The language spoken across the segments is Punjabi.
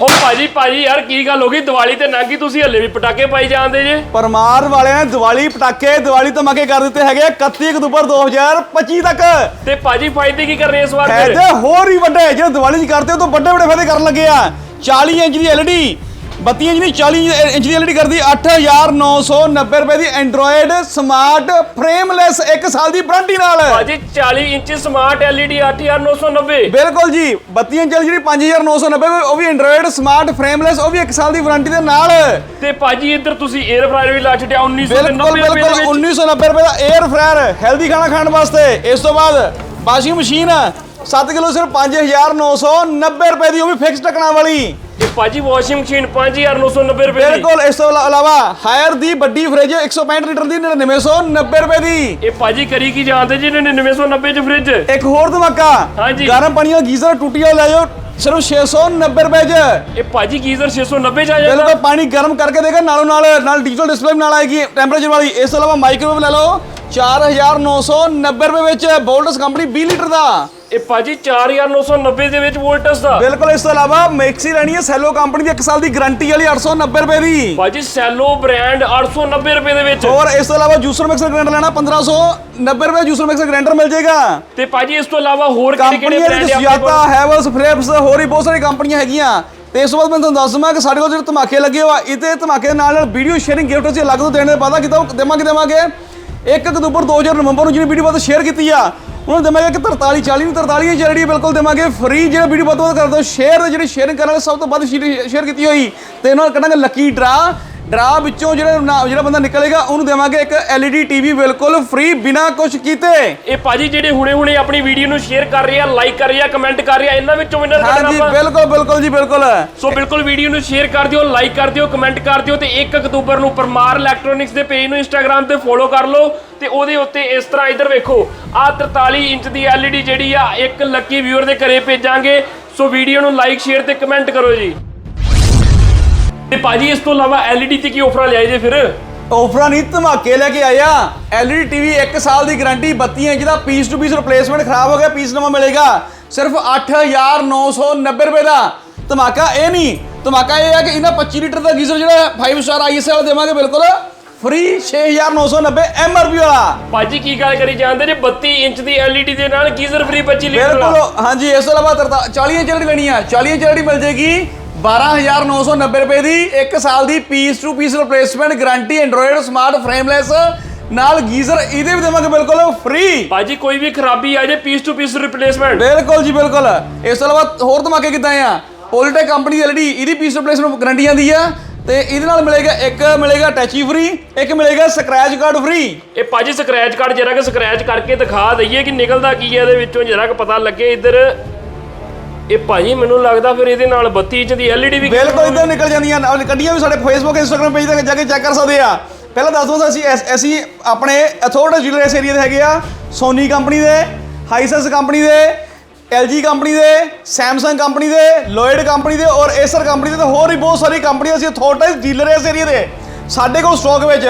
ਉਹ ਭਾਜੀ ਭਾਜੀ ਯਾਰ ਕੀ ਗੱਲ ਹੋ ਗਈ? ਦੀਵਾਲੀ ਤੇ ਨਾਗੀ ਤੁਸੀਂ ਹੱਲੇ ਵੀ ਪਟਾਕੇ ਪਾਈ ਜਾਂਦੇ ਜੇ। ਪਰਮਾਰ ਵਾਲਿਆਂ ਨੇ ਦੀਵਾਲੀ ਪਟਾਕੇ ਦੀਵਾਲੀ ਧਮਾਕੇ ਕਰ ਦਿੱਤੇ ਹੈਗੇ ਆ 31 ਅਕਤੂਬਰ 2025 ਤੱਕ। ਤੇ ਭਾਜੀ ਫਾਇਦੇ ਕੀ ਕਰਨੇ ਇਸ ਵਾਰ ਫਾਇਦੇ ਹੋਰ ਵੀ ਵੱਡੇ ਜਿਹੜੇ ਦੀਵਾਲੀ 'ਚ ਕਰਦੇ ਉਹ ਤੋਂ ਵੱਡੇ ਵੱਡੇ ਫਾਇਦੇ ਕਰਨ ਲੱਗੇ ਆ। 40 ਇੰਚ ਦੀ LED 32 ਇੰਚ ਦੀ 40 ਇੰਚ ਦੀ LED ਕਰਦੀ 8990 ਰੁਪਏ ਦੀ ਐਂਡਰੋਇਡ ਸਮਾਰਟ ਫਰੇਮਲੈਸ 1 ਸਾਲ ਦੀ ਵਾਰੰਟੀ ਨਾਲ। ਭਾਜੀ 40 ਇੰਚ ਸਮਾਰਟ LED 8990 ਬਿਲਕੁਲ ਜੀ 32 ਇੰਚ ਵਾਲੀ ਜਿਹੜੀ 5990 ਉਹ ਵੀ ਐਂਡਰੋਇਡ ਸਮਾਰਟ ਫਰੇਮਲੈਸ ਉਹ ਵੀ 1 ਸਾਲ ਦੀ ਵਾਰੰਟੀ ਦੇ ਨਾਲ। ਤੇ ਭਾਜੀ ਇੱਧਰ ਤੁਸੀਂ 에ਅਰ ਫਰਾਇਰ ਵੀ ਲਾ ਛੱਡਿਆ 1990 ਬਿਲਕੁਲ ਰੁਪਏ ਦੇ ਬਿਲਕੁਲ ਵਿੱਚ। 1990 ਰੁਪਏ ਦਾ 에ਅਰ ਫਰਾਇਰ ਹੈਲਦੀ ਖਾਣਾ ਖਾਣ ਵਾਸਤੇ। ਇਸ ਤੋਂ ਬਾਅਦ ਵਾਸ਼ਿੰਗ ਮਸ਼ੀਨ 7 ਕਿਲੋ ਸਿਰਫ 5990 ਰੁਪਏ ਦੀ ਉਹ ਵੀ ਫਿਕਸ ਟਕਣਾ ਵਾਲੀ। ਇਹ ਭਾਜੀ ਵਾਸ਼ਿੰਗ ਮਸ਼ੀਨ 5990 ਰੁਪਏ ਦੀ। ਬਿਲਕੁਲ ਇਸ ਤੋਂ ਇਲਾ- ਇਲਾਵਾ ਹਾਇਰ ਦੀ ਵੱਡੀ ਫ੍ਰਿਜ 165 ਲੀਟਰ ਦੀ 9990 ਰੁਪਏ ਦੀ। ਇਹ ਭਾਜੀ ਕਰੀ ਕੀ ਜਾਂਦੇ ਜੀ 9990 ਚ ਫ੍ਰਿਜ ਇੱਕ ਹੋਰ ਧਮਾਕਾ ਹਾਂਜੀ। ਗਰਮ ਪਾਣੀ ਵਾਲਾ ਗੀਜ਼ਰ ਟੂਟੀ ਵਾਲਾ ਲੈ ਜਾਓ ਸਿਰਫ 690 ਰੁਪਏ 'ਚ। ਇਹ ਭਾਜੀ ਗੀਜ਼ਰ 690 ਚ ਆ ਜਾਏਗਾ ਬਿਲਕੁਲ ਪਾਣੀ ਗਰਮ ਕਰਕੇ ਦੇਗਾ ਨਾਲੋਂ ਨਾਲ ਨਾਲ ਡਿਜੀਟਲ ਡਿਸਪਲੇ ਨਾਲ ਆਏਗੀ ਟੈਂਪਰੇਚਰ ਵਾਲੀ। ਇਸ ਤੋਂ ਇਲਾਵਾ ਮਾਈਕ੍ਰੋਵੇਵ ਲੈ ਲਓ 4990 ਰੁਪਏ ਵਿੱਚ ਬੋਲਟਸ ਕੰਪਨੀ 20 ਲੀਟਰ ਦਾ। ਇਹ ਭਾਜੀ 4990 ਦੇ ਵਿੱਚ ਵੋਲਟਸ ਦਾ। ਬਿਲਕੁਲ ਇਸ ਤੋਂ ਇਲਾਵਾ ਮਿਕਸੀ ਲੈਣੀ ਹੈ ਸੈਲੋ ਕੰਪਨੀ ਦੀ 1 ਸਾਲ ਦੀ ਗਾਰੰਟੀ ਵਾਲੀ 890 ਰੁਪਏ ਦੀ। ਭਾਜੀ ਸੈਲੋ ਬ੍ਰਾਂਡ 890 ਰੁਪਏ ਦੇ ਵਿੱਚ। ਹੋਰ ਇਸ ਤੋਂ ਇਲਾਵਾ ਜੂਸਰ ਮਿਕਸਰ ਗ੍ਰਾਈਂਡਰ ਲੈਣਾ 1590 ਰੁਪਏ ਜੂਸਰ ਮਿਕਸਰ ਗ੍ਰਾਈਂਡਰ ਮਿਲ ਜਾਏਗਾ। ਤੇ ਭਾਜੀ ਇਸ ਤੋਂ ਇਲਾਵਾ ਹੋਰ ਕਿਹੜੇ ਕਿਹੜੇ ਬ੍ਰਾਂਡ ਆਪਣੇ ਕੋਲ? ਹੈਵਲਸ ਫ੍ਰੇਪਸ ਹੋਰ ਵੀ ਬਹੁਤ ਸਾਰੀ ਕੰਪਨੀਆਂ ਹੈਗੀਆਂ। ਤੇ ਇਸ ਤੋਂ ਬਾਅਦ ਮੈਂ ਤੁਹਾਨੂੰ ਦੱਸ ਦਵਾਂ ਕਿ ਸਾਡੇ ਕੋਲ ਜਿਹੜੇ ਧਮਾਕੇ ਲੱਗੇ ਹੋਆ ਇਹਤੇ ਧਮਾਕੇ ਦੇ ਨਾਲ ਨਾਲ ਵੀਡੀਓ ਸ਼ੇਅਰਿੰਗ ਗਿਫਟ ਅਸੀਂ ਅਲੱਗ ਤੋਂ ਦੇਣ ਦੇ ਵਾਦਾ ਕੀਤਾ ਉਹ ਦੇਵਾਂਗੇ ਦੇਵਾਂਗੇ। 1 ਅਕਤੂਬਰ 2000 ਨਵੰਬਰ ਨੂੰ ਜਿਹੜੀ ਵੀਡੀਓ ਬਾਤ ਸ਼ੇਅਰ ਕੀਤੀ ਆ ਉਹਨਾਂ ਨੂੰ ਦੇਵਾਂਗੇ ਕਿ 43 40 ਨੂੰ 43 ਇੰਚ ਜਿਹੜੀ ਬਿਲਕੁਲ ਦੇਵਾਂਗੇ ਫ੍ਰੀ ਜਿਹੜਾ ਵੀਡੀਓ ਬਾਤ ਕਰ ਦੋ ਸ਼ੇਅਰ ਦੇ ਜਿਹੜੀ ਸ਼ੇਅਰਿੰਗ ਕਰਨ ਵਾਲੇ ਸਭ ਤੋਂ ਵੱਧ ਸ਼ੇਅਰ ਕੀਤੀ ਹੋਈ। ਤੇ ਇਹਨਾਂ ਨਾਲ ਕੱਢਾਂਗੇ ਲੱਕੀ ਡਰਾ ਡਰਾ ਵਿੱਚੋਂ ਜਿਹੜਾ ਨਾ- ਜਿਹੜਾ ਬੰਦਾ ਨਿਕਲੇਗਾ ਉਹਨੂੰ ਦੇਵਾਂਗੇ ਇੱਕ LED ਟੀਵੀ ਬਿਲਕੁਲ ਫ੍ਰੀ ਬਿਨਾ ਕੁਝ ਕੀਤੇ। ਇਹ ਭਾਜੀ ਜਿਹੜੇ ਹੁਣੇ-ਹੁਣੇ ਆਪਣੀ ਵੀਡੀਓ ਨੂੰ ਸ਼ੇਅਰ ਕਰ ਰਹੇ ਆ ਲਾਈਕ ਕਰ ਰਹੇ ਆ ਕਮੈਂਟ ਕਰ ਰਹੇ ਆ ਇਹਨਾਂ ਵਿੱਚੋਂ ਵਿਨਰ ਕੱਢਣਾ ਹਾਂਜੀ ਆਪਾਂ। ਬਿਲਕੁਲ ਬਿਲਕੁਲ ਜੀ ਬਿਲਕੁਲ। ਸੋ ਬਿਲਕੁਲ ਵੀਡੀਓ ਨੂੰ ਸ਼ੇਅਰ ਕਰ ਦਿਓ ਲਾਈਕ ਕਰ ਦਿਓ ਕਮੈਂਟ ਕਰ ਦਿਓ ਤੇ 1 ਅਕਤੂਬਰ ਨੂੰ ਪਰਮਾਰ ਇਲੈਕਟ੍ਰੋਨਿਕਸ ਦੇ ਪੇਜ ਨੂੰ ਇੰਸਟਾਗ੍ਰam ਤੇ ਫੋਲੋ ਕਰ ਲਓ ਤੇ ਉਹਦੇ ਉੱਤੇ ਇਸ ਤਰ੍ਹਾਂ ਇੱਧਰ ਵੇਖੋ ਆ 43 ਇੰਚ ਦੀ LED ਜਿਹੜੀ ਆ ਇੱਕ ਲੱਕੀ ਵਿਊਅਰ ਦੇ ਘਰੇ ਭੇਜਾਂਗੇ। ਸੋ ਵੀਡੀਓ ਨੂੰ ਲਾਈਕ ਸ਼ੇਅਰ ਤੇ ਕਮੈਂਟ ਕਰੋ ਜੀ। ਤੇ ਭਾਜੀ ਇਸ ਤੋਂ ਇਲਾਵਾ LED ਤੇ ਕੀ ਆਫਰਾਂ ਲਿਆਏ ਜੇ ਫਿਰ? ਆਫਰਾਂ ਨਹੀਂ ਧਮਾਕੇ ਲੈ ਕੇ ਆਇਆ LED ਟੀਵੀ 1 ਸਾਲ ਦੀ ਗਾਰੰਟੀ 32 ਇੰਚ ਦਾ ਪੀਸ ਟੂ ਪੀਸ ਰਿਪਲੇਸਮੈਂਟ ਖਰਾਬ ਹੋ ਗਿਆ ਪੀਸ ਨਵਾਂ ਮਿਲੇਗਾ। ਸਿਰਫ 8990 ਰੁਪਏ ਦਾ। ਧਮਾਕਾ ਇਹ ਨਹੀਂ ਧਮਾਕਾ ਇਹ ਹੈ ਕਿ ਇਹਨਾਂ 25 ਲੀਟਰ ਦਾ ਗੀਜ਼ਰ ਜਿਹੜਾ 5 ਸਟਾਰ ਆਈਐਸ ਵਾਲਾ ਦੇਵਾਂਗੇ ਬਿਲਕੁਲ। ਫ੍ਰੀ 6990 MRP ਵਾਲਾ। ਭਾਜੀ ਕੀ ਗੱਲ ਕਰੀ ਜਾਂਦੇ ਜੇ 32 ਇੰਚ ਦੀ LED ਦੇ ਨਾਲ ਗੀਜ਼ਰ ਫ੍ਰੀ 25 ਲੀਟਰ ਬਿਲਕੁਲ ਹਾਂਜੀ ਇਸ ਤੋਂ ਇਲਾਵਾ 43 40 ਇੰਚ ਜਿਹੜੀ ਲੈਣੀ ਆ 40 ਇੰਚ ਜਿਹੜੀ ਮਿਲ ਜੇਗੀ। 12990 ਰੁਪਏ ਦੀ 1 ਸਾਲ ਦੀ piece to piece replacement guarantee Android smart frameless ਨਾਲ ਗੀਜ਼ਰ ਇਹਦੇ ਵੀ ਦੇਵਾਂਗੇ ਬਿਲਕੁਲ ਫ੍ਰੀ ਭਾਜੀ ਕੋਈ ਵੀ ਖਰਾਬੀ ਆ ਜੇ ਪੀਸ ਟੂ ਪੀਸ ਰਿਪਲੇਸਮੈਂਟ ਬਿਲਕੁਲ ਜੀ ਬਿਲਕੁਲ। ਇਸ ਤੋਂ ਇਲਾਵਾ ਹੋਰ ਧਮਾਕੇ ਕਿਦਾਂ ਆ? ਪੋਲੀਟੈਕ ਕੰਪਨੀ ਦੀ ਐਲਡੀ ਇਹਦੀ ਪੀਸ ਰਿਪਲੇਸਮੈਂਟ ਗਾਰੰਟੀ ਆਂਦੀ ਆ ਤੇ ਇਹਦੇ ਨਾਲ ਮਿਲੇਗਾ ਇੱਕ ਮਿਲੇਗਾ ਟੈਚੀ ਫ੍ਰੀ ਇੱਕ ਮਿਲੇਗਾ ਸਕ੍ਰੈਚ ਕਾਰਡ ਫ੍ਰੀ ਇਹ ਭਾਜੀ ਸਕ੍ਰੈਚ ਕਾਰਡ ਜਰਾ ਕਿ ਸਕ੍ਰੈਚ ਕਰਕੇ ਦਿਖਾ ਦਈਏ ਕਿ ਨਿਕਲਦਾ ਕੀ ਹੈ ਇਹਦੇ ਵਿੱਚੋਂ ਜਰਾ ਕਿ ਪਤਾ ਲੱਗੇ ਇੱਧਰ ਇਹ ਭਾਜੀ ਮੈਨੂੰ ਲੱਗਦਾ ਫਿਰ ਇਹਦੇ ਨਾਲ 32 ਇੰਚ ਦੀ LED ਵੀ ਬਿਲਕੁਲ ਇਦਾਂ ਨਿਕਲ ਜਾਂਦੀਆਂ ਨਾਲ ਕੱਢੀਆਂ ਵੀ ਸਾਡੇ ਫੇਸਬੁੱਕ ਇੰਸਟਾਗ੍ਰam ਪੇਜ ਤੇ ਜਾ ਕੇ ਚੈੱਕ ਕਰ ਸਕਦੇ ਆ। ਪਹਿਲਾਂ ਦੱਸ ਦਵਾਂ ਅਸੀਂ ਐਸ- ਅਸੀਂ ਆਪਣੇ ਅਥੋਰਟ ਜ਼ਿਲ੍ਹੇ ਇਸ ਏਰੀਆ ਦੇ ਹੈਗੇ ਆ। ਸੋਨੀ ਕੰਪਨੀ ਦੇ ਹਾਈਸੈਂਸ ਕੰਪਨੀ ਦੇ LG ਕੰਪਨੀ ਦੇ Samsung ਕੰਪਨੀ ਦੇ ਲੋਇਡ ਕੰਪਨੀ ਦੇ ਔਰ Acer ਕੰਪਨੀ ਦੇ ਤੇ ਹੋਰ ਵੀ ਬਹੁਤ ਸਾਰੀ ਕੰਪਨੀਆਂ ਅਸੀਂ ਅਥੋਰਟਾਈਜ਼ ਡੀਲਰ ਇਸ ਏਰੀਆ ਦੇ। ਸਾਡੇ ਕੋਲ ਸਟਾਕ ਵਿੱਚ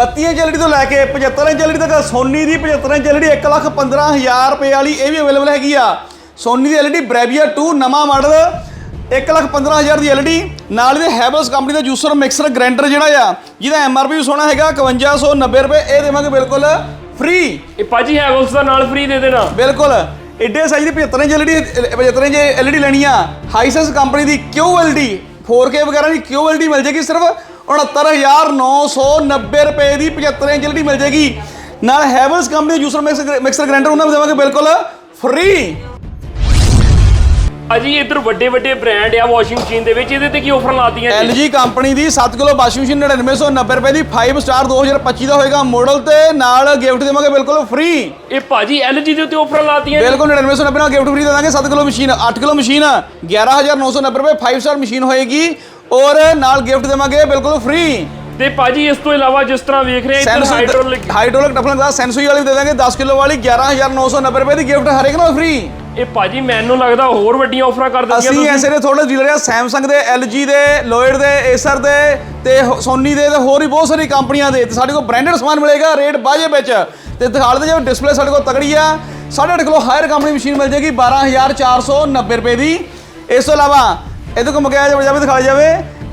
32 ਇੰਚ LED ਤੋਂ ਲੈ ਕੇ 75 ਇੰਚ LED ਤੱਕ ਸੋਨੀ ਦੀ 75 ਇੰਚ LED 1 ਲੱਖ 15000 ਰੁਪਏ ਵਾਲੀ ਇਹ ਵੀ ਅਵੇਲੇਬਲ ਹੈਗੀ ਆ। ਸੋਨੀ ਦੀ LED Bravia 2 ਨਵਾਂ ਮਾਡਲ 1 ਲੱਖ 15000 ਦੀ LED ਨਾਲ ਇਹਦੇ ਹੈਵਲਸ ਕੰਪਨੀ ਦਾ ਜੂਸਰ ਮਿਕਸਰ ਗ੍ਰਾਈਂਡਰ ਜਿਹੜਾ ਆ ਜਿਹਦਾ MRP ਸੋਨਾ ਹੈਗਾ 5190 ਰੁਪਏ ਇਹ ਦੇਵਾਂਗੇ ਬਿਲਕੁਲ ਫ੍ਰੀ ਇਹ ਭਾਜੀ ਹੈਵਲਸ ਦਾ ਨਾਲ ਫ੍ਰੀ ਦੇ ਦੇਣਾ। ਬਿਲਕੁਲ ਐਡੇ ਸਾਈਜ਼ ਦੀ 75 ਇੰਚ LED 75 ਇੰਚ LED ਲੈਣੀ ਆ। ਹਾਈਸੈਂਸ ਕੰਪਨੀ ਦੀ QLD 4K ਵਗੈਰਾ ਦੀ QLD ਮਿਲ ਜੇਗੀ ਸਿਰਫ 69990 ਰੁਪਏ ਦੀ 75 ਇੰਚ LED ਮਿਲ ਜੇਗੀ। ਨਾਲ ਹੈਵਲਸ ਕੰਪਨੀ ਦਾ ਜੂਸਰ ਮਿਕਸਰ ਮਿਕਸਰ ਗ੍ਰਾਈਂਡਰ ਉਹਨਾਂ ਨੂੰ ਦੇਵਾਂਗੇ ਬਿਲਕੁਲ ਫ੍ਰੀ ਭਾਜੀ ਇੱਧਰ ਵੱਡੇ ਵੱਡੇ ਬ੍ਰਾਂਡ ਆ ਵਾਸ਼ਿੰਗ ਮਸ਼ੀਨ ਦੇ ਵਿੱਚ ਇਹਦੇ ਤੇ ਕੀ ਆਫਰ ਲਾਤੀਆਂ ਜੀ? LG ਕੰਪਨੀ ਦੀ 7 ਕਿਲੋ ਵਾਸ਼ਿੰਗ ਮਸ਼ੀਨ 9990 ਰੁਪਏ ਦੀ 5 ਸਟਾਰ 2025 ਦਾ ਹੋਏਗਾ ਮਾਡਲ ਤੇ ਨਾਲ ਗਿਫਟ ਦੇਵਾਂਗੇ ਬਿਲਕੁਲ ਫ੍ਰੀ ਇਹ ਭਾਜੀ LG ਦੇ ਉੱਤੇ ਆਫਰ ਲਾਤੀਆਂ। ਬਿਲਕੁਲ 9990 ਨਾਲ ਗਿਫਟ ਫ੍ਰੀ ਦੇ ਦਾਂਗੇ 7 ਕਿਲੋ ਮਸ਼ੀਨ 8 ਕਿਲੋ ਮਸ਼ੀਨ 11990 ਰੁਪਏ 5 ਸਟਾਰ ਮਸ਼ੀਨ ਹੋਏਗੀ ਔਰ ਨਾਲ ਗਿਫਟ ਦੇਵਾਂਗੇ ਬਿਲਕੁਲ ਫ੍ਰੀ ਤੇ ਭਾਜੀ ਇਸ ਤੋਂ ਇਲਾਵਾ ਜਿਸ ਤਰ੍ਹਾਂ ਵੇਖ ਰਹੇ ਇੱਧਰ hydraulic hydraulic teflon glass Sansui ਵਾਲੀ ਦੇ ਦਾਂਗੇ 10 ਕਿਲੋ ਵਾਲੀ 11990 ਰੁਪਏ ਦੀ ਗਿਫਟ ਹਰੇਕ ਨਾਲ ਫ੍ਰੀ ਇਹ ਭਾਜੀ ਮੈਨੂੰ ਲੱਗਦਾ ਹੋਰ ਵੱਡੀਆਂ ਆਫਰਾਂ ਕਰ ਦਿੰਦੀਆਂ ਅਸੀਂ ਐਸੇ ਦੇ ਥੋੜੇ ਡੀਲਰ ਆ ਸੈਮਸੰਗ ਦੇ LG ਦੇ ਲੋਇਡ ਦੇ Acer ਦੇ ਤੇ ਸੋਨੀ ਦੇ ਤੇ ਹੋਰ ਵੀ ਬਹੁਤ ਸਾਰੀ ਕੰਪਨੀਆਂ ਦੇ। ਤੇ ਸਾਡੇ ਕੋਲ ਬ੍ਰਾਂਡਡ ਸਮਾਨ ਮਿਲੇਗਾ ਰੇਟ ਬਾਜੇ ਵਿੱਚ। ਤੇ ਦਿਖਾ ਦਿੰਦੇ ਜਿਵੇਂ ਡਿਸਪਲੇ ਸਾਡੇ ਕੋਲ ਤਗੜੀ ਆ 8.5 ਕਿਲੋ ਹਾਇਰ ਕੰਪਨੀ ਮਸ਼ੀਨ ਮਿਲ ਜੇਗੀ 12490 ਰੁਪਏ ਦੀ। ਇਸ ਤੋਂ ਇਲਾਵਾ ਇਹਦੇ ਕੋ ਮਗਾਇਆ ਜਾਵੇ ਦਿਖਾਇਆ ਜਾਵੇ